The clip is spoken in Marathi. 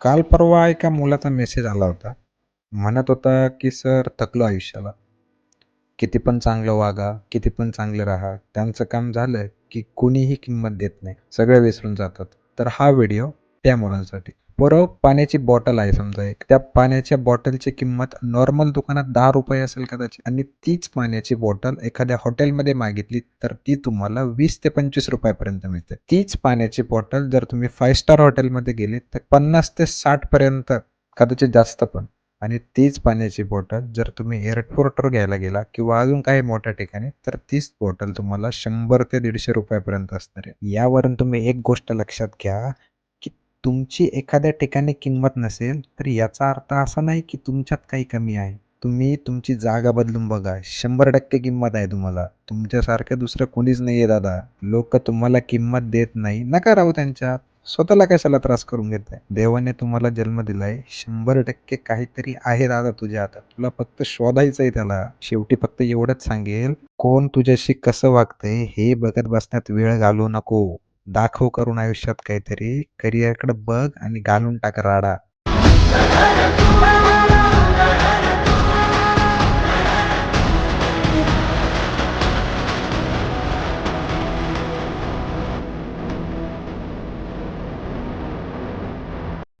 काल परवा एका मुलाचा मेसेज आला होता. म्हणत होता, की "सर थकलो आयुष्याला. किती पण चांगलं वागा, किती पण चांगलं राहा. त्यांचं काम झालं, की कुणीही किंमत देत नाही. सगळे विसरून जातात." तर हा व्हिडिओ त्या मुलांसाठी. बरोबर पाण्याची बॉटल आहे समजा एक. त्या पाण्याच्या बॉटलची किंमत नॉर्मल दुकानात ₹10 असेल कदाचित आणि तीच पाण्याची बॉटल एखाद्या हॉटेलमध्ये मागितली तर ती तुम्हाला वीस ते पंचवीस रुपयापर्यंत मिळते. तीच पाण्याची बॉटल जर तुम्ही 5 स्टार हॉटेलमध्ये गेले तर 50 ते 60 पर्यंत कदाचित जास्त पण. आणि तीच पाण्याची बॉटल जर तुम्ही एअरपोर्टवर घ्यायला गेला किंवा अजून काही मोठ्या ठिकाणी तर तीच बॉटल तुम्हाला शंभर ते दीडशे रुपयापर्यंत असणार आहे. यावरून तुम्ही एक गोष्ट लक्षात घ्या, तुमची एखाद्या ठिकाणी किंमत नसेल तर याचा अर्थ असा नाही, की तुमच्यात काही कमी आहे. तुम्ही तुमची जागा बदलून बघा. 100% किंमत आहे तुम्हाला. तुमच्यासारखं दुसरं कोणीच नाहीये दादा. लोक तुम्हाला किंमत देत नाही. नका राहू त्यांच्यात. स्वतःला कशाला त्रास करून घेत आहे देवाने तुम्हाला जन्म दिलाय. 100% काहीतरी आहे दादा तुझ्या हातात. तुला फक्त शोधायचंय त्याला. शेवटी फक्त एवढंच सांगेल, कोण तुझ्याशी कसं वागतंय हे बघत बसण्यात वेळ घालू नको. दाखव करून आयुष्यात काहीतरी. करिअरकडे बघ आणि घालून टाक राडा.